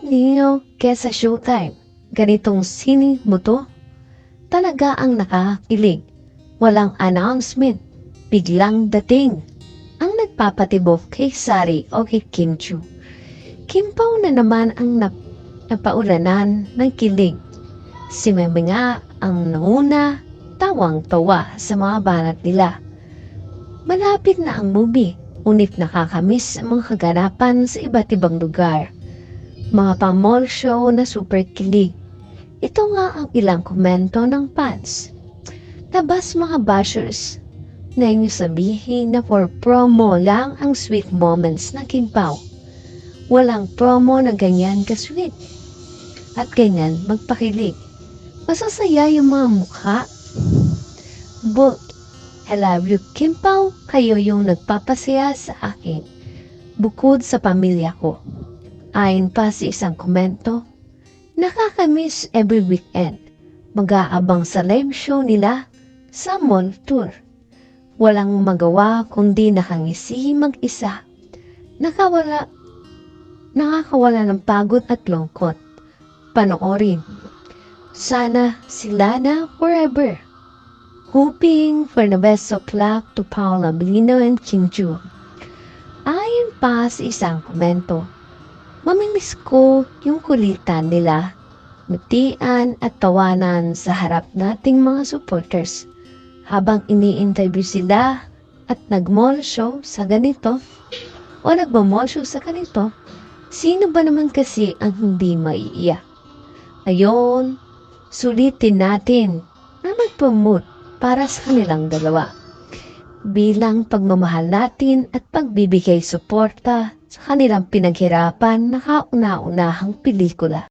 Club Nino kesa Showtime. Ganitong sini mo to? Talaga ang nakakilig. Walang announcement. Biglang dating. Ang nagpapatibok kay Sari o kay Kim Chu. Kim Pao na naman ang nap napaulanan ng kilig. Si Meme nga ang nauna, tawang-tawa sa mga banat nila. Malapit na ang movie, ngunit nakakamiss ang mga kaganapan sa iba't ibang lugar. Mga pa-mall show na super kilig. Ito nga ang ilang komento ng fans. Tabas mga bashers, na inyo sabihin na for promo lang ang sweet moments na Kim Pao. Walang promo na ganyan ka-sweet. At ganyan magpakilig. Masasaya yung mga mukha. But, I love you, Kim Pao. Kayo yung nagpapasaya sa akin. Bukod sa pamilya ko. Ayon pa sa isang komento, nakakamiss every weekend. Mag-aabang sa live show nila sa mall tour. Walang magawa kundi nakangisi mag-isa. Nakawala, nakakawala ng pagod at lungkot. Panoorin. Sana sila na forever. Hoping for the best of luck to Paula Belino and Chu. Ayon pa sa isang komento, mamimiss ko yung kulitan nila, mutian at tawanan sa harap nating mga supporters habang ini-interview sila at nag-mall show sa ganito o nagmamall show sa ganito, sino ba naman kasi ang hindi maiiyak? Ayon, sulitin natin na mag-promote para sa kanilang dalawa. Bilang pagmamahal natin at pagbibigay suporta sa kanilang pinaghirapan na kauna-unahang pelikula.